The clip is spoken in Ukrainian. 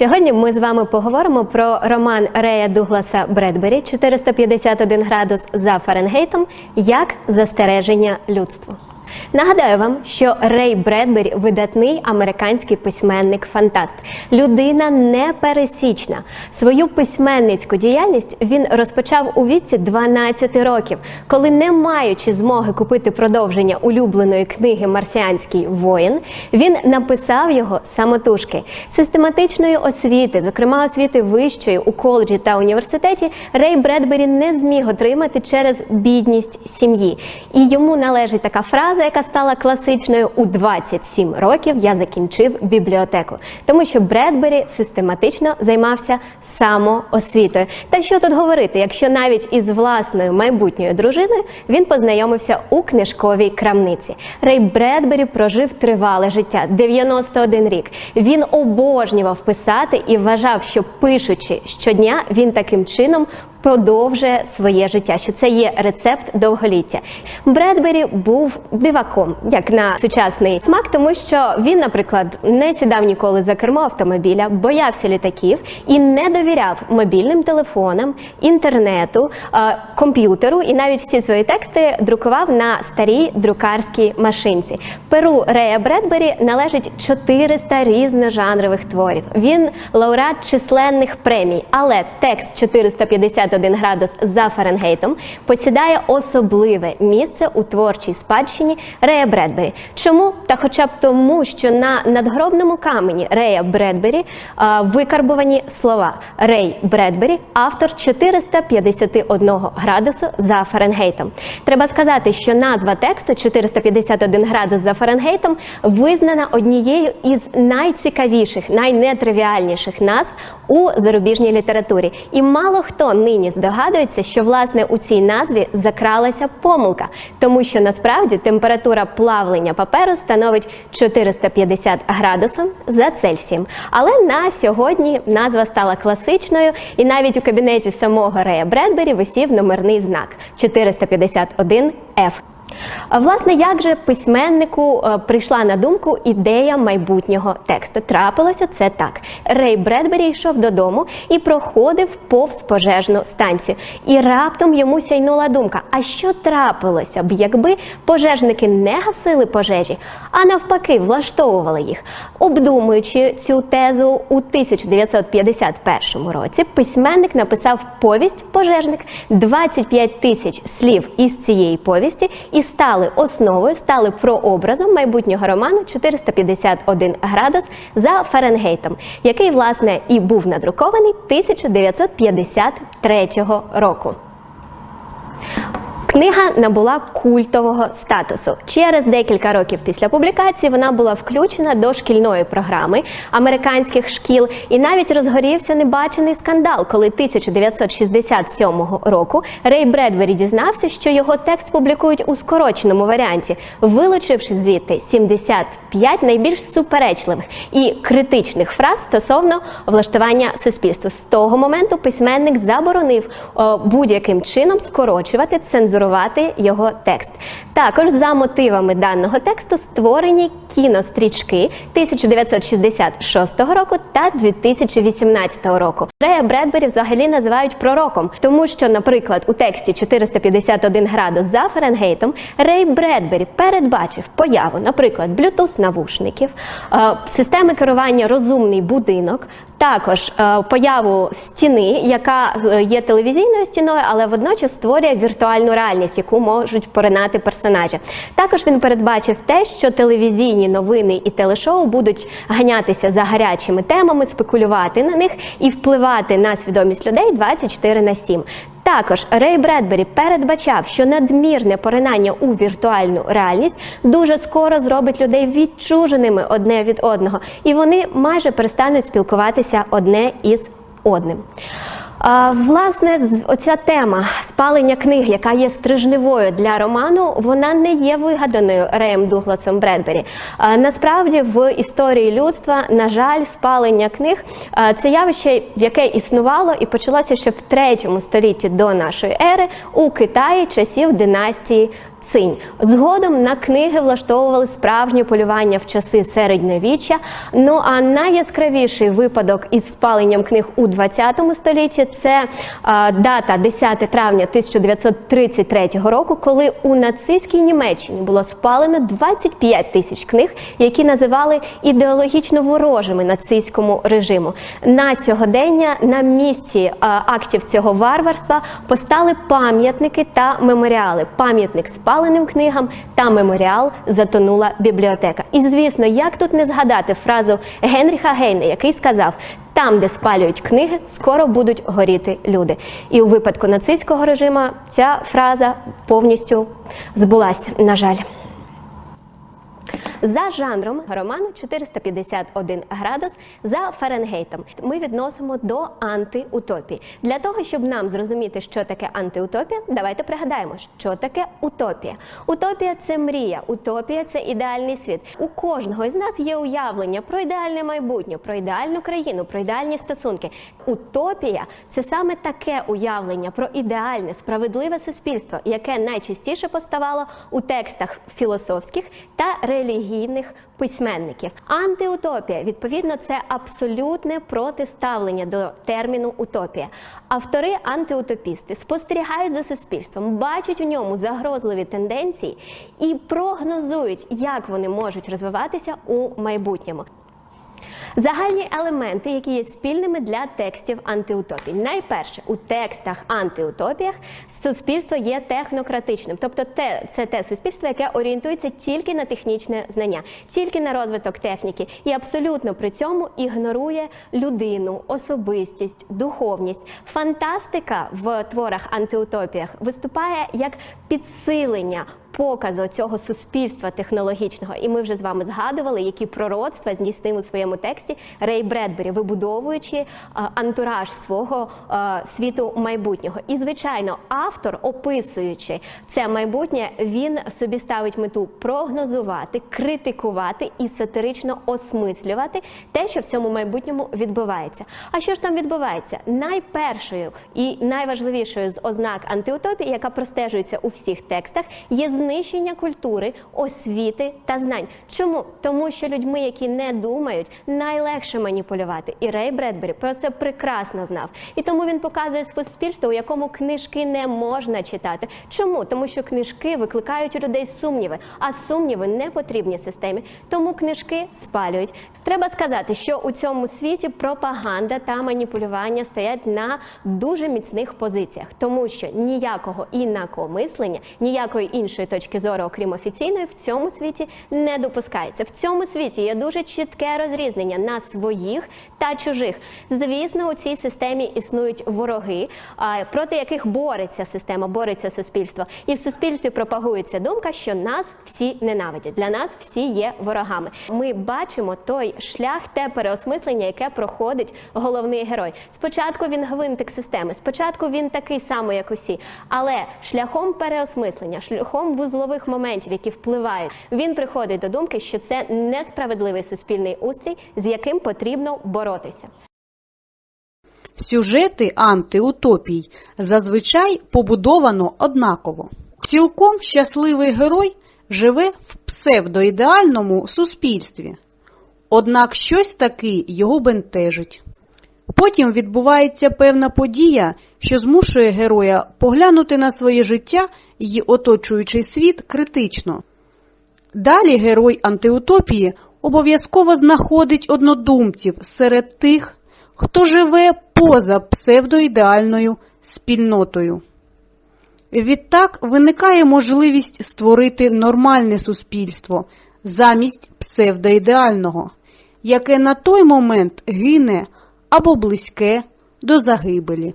Сьогодні ми з вами поговоримо про роман Рея Дугласа Бредбері «451 градус за Фаренгейтом як застереження людству. Нагадаю вам, що Рей Бредбері видатний американський письменник фантаст, людина непересічна. Свою письменницьку діяльність він розпочав у віці 12 років, коли, не маючи змоги купити продовження улюбленої книги Марсіанський воїн, він написав його самотужки. Систематичної освіти, зокрема освіти вищої у коледжі та університеті, Рей Бредбері не зміг отримати через бідність сім'ї. І йому належить така фраза, яка стала класичною у 27 років. Я закінчив бібліотеку, тому що Бредбері систематично займався самоосвітою. Та що тут говорити, якщо навіть із власною майбутньою дружиною він познайомився у книжковій крамниці. Рей Бредбері прожив тривале життя 91 рік. Він обожнював писати і вважав, що пишучи щодня, він таким чином продовжує своє життя, що це є рецепт довголіття. Бредбері був диваком, як на сучасний смак, тому що він, наприклад, не сідав ніколи за кермо автомобіля, боявся літаків і не довіряв мобільним телефонам, інтернету, комп'ютеру, і навіть всі свої тексти друкував на старій друкарській машинці. Перу Рея Бредбері належить 400 різножанрових творів. Він лауреат численних премій, але текст 451 градус за Фаренгейтом посідає особливе місце у творчій спадщині Рея Бредбері. Чому? Та хоча б тому, що на надгробному камені Рея Бредбері а, викарбувані слова Рей Бредбері, автор 451 градусу за Фаренгейтом. Треба сказати, що назва тексту 451 градус за Фаренгейтом визнана однією із найцікавіших, найнетривіальніших назв у зарубіжній літературі. І мало хто нині здогадується, що власне у цій назві закралася помилка, тому що насправді температура плавлення паперу становить 450 градусів за Цельсієм. Але на сьогодні назва стала класичною, і навіть у кабінеті самого Рея Бредбері висів номерний знак 451 F. А власне, як же письменнику е, прийшла на думку ідея майбутнього тексту? Трапилося це так. Рей Бредбері йшов додому і проходив повз пожежну станцію. І раптом йому сяйнула думка: а що трапилося б, якби пожежники не гасили пожежі, а навпаки, влаштовували їх? Обдумуючи цю тезу у 1951 році, письменник написав повість Пожежник 25 тисяч слів із цієї повісті і стали основою, стали прообразом майбутнього роману 451 градус за Фаренгейтом, який власне і був надрукований 1953 року. Книга набула культового статусу. Через декілька років після публікації вона була включена до шкільної програми американських шкіл, і навіть розгорівся небачений скандал, коли 1967 року Рей Бредбері дізнався, що його текст публікують у скороченому варіанті, вилучивши звідти 75 найбільш суперечливих і критичних фраз стосовно влаштування суспільства. З того моменту письменник заборонив будь-яким чином скорочувати цензурувати його текст. Також за мотивами даного тексту створені кінострічки 1966 року та 2018 року. Рея Бредбері взагалі називають пророком, тому що, наприклад, у тексті 451 градус за Фаренгейтом Рей Бредбері передбачив появу, наприклад, Bluetooth навушників, е, системи керування розумний будинок, також е, появу стіни, яка е, є телевізійною стіною, але водночас створює віртуальну реальність, яку можуть поринати персонажі. Також він передбачив те, що телевізійні новини і телешоу будуть ганятися за гарячими темами, спекулювати на них і впливати на свідомість людей 24 на 7. Також Рей Бредбері передбачав, що надмірне поринання у віртуальну реальність дуже скоро зробить людей відчуженими одне від одного, і вони майже перестануть спілкуватися одне із одним. Власне, оця тема спалення книг, яка є стрижневою для роману, вона не є вигаданою Реєм Дугласом Бредбері. Насправді, в історії людства, на жаль, спалення книг це явище, яке існувало і почалося ще в третьому столітті до нашої ери у Китаї часів династії цинь. Згодом на книги влаштовували справжнє полювання в часи середньовіччя. Ну а найяскравіший випадок із спаленням книг у 20 столітті це а, дата 10 травня 1933 року, коли у нацистській Німеччині було спалено 25 тисяч книг, які називали ідеологічно ворожими нацистському режиму. На сьогодення на місці а, актів цього варварства постали пам'ятники та меморіали. Пам'ятник спаленим книгам та меморіал затонула бібліотека. І звісно, як тут не згадати фразу Генріха Гейна, який сказав. Там, де спалюють книги, скоро будуть горіти люди. І у випадку нацистського режиму ця фраза повністю збулася, на жаль. За жанром роману 451 градус за Фаренгейтом ми відносимо до антиутопії. Для того, щоб нам зрозуміти, що таке антиутопія, давайте пригадаємо, що таке утопія. Утопія це мрія, утопія це ідеальний світ. У кожного із нас є уявлення про ідеальне майбутнє, про ідеальну країну, про ідеальні стосунки. Утопія це саме таке уявлення про ідеальне, справедливе суспільство, яке найчастіше поставало у текстах філософських та релігійних письменників. Антиутопія, відповідно, це абсолютне протиставлення до терміну утопія. Автори антиутопісти спостерігають за суспільством, бачать у ньому загрозливі тенденції і прогнозують, як вони можуть розвиватися у майбутньому. Загальні елементи, які є спільними для текстів антиутопій. Найперше, у текстах антиутопіях суспільство є технократичним, тобто те, це те суспільство, яке орієнтується тільки на технічне знання, тільки на розвиток техніки, і абсолютно при цьому ігнорує людину, особистість, духовність. Фантастика в творах антиутопіях виступає як підсилення показу цього суспільства технологічного. І ми вже з вами згадували, які пророцтва здійснив у своєму тексті Рей Бредбері, вибудовуючи антураж свого світу майбутнього. І, звичайно, автор, описуючи це майбутнє, він собі ставить мету прогнозувати, критикувати і сатирично осмислювати те, що в цьому майбутньому відбувається. А що ж там відбувається? Найпершою і найважливішою з ознак антиутопії, яка простежується у всіх текстах, є знищення культури, освіти та знань. Чому? Тому що людьми, які не думають, найлегше маніпулювати. І Рей Бредбері про це прекрасно знав. І тому він показує суспільство, у якому книжки не можна читати. Чому? Тому що книжки викликають у людей сумніви, а сумніви не потрібні системі. Тому книжки спалюють. Треба сказати, що у цьому світі пропаганда та маніпулювання стоять на дуже міцних позиціях, тому що ніякого інакомислення, ніякої іншої точки зору, окрім офіційної, в цьому світі не допускається. В цьому світі є дуже чітке розрізнення на своїх та чужих. Звісно, у цій системі існують вороги, проти яких бореться система, бореться суспільство. І в суспільстві пропагується думка, що нас всі ненавидять. Для нас всі є ворогами. Ми бачимо той шлях, те переосмислення, яке проходить головний герой. Спочатку він гвинтик системи, спочатку він такий самий, як усі, але шляхом переосмислення, шляхом вузлових моментів, які впливають, він приходить до думки, що це несправедливий суспільний устрій, з яким потрібно боротися. Сюжети антиутопій зазвичай побудовано однаково. Цілком щасливий герой живе в псевдоідеальному суспільстві, однак щось таки його бентежить. Потім відбувається певна подія, що змушує героя поглянути на своє життя і оточуючий світ критично. Далі герой антиутопії обов'язково знаходить однодумців серед тих, хто живе поза псевдоідеальною спільнотою. Відтак виникає можливість створити нормальне суспільство замість псевдоідеального, яке на той момент гине або близьке до загибелі.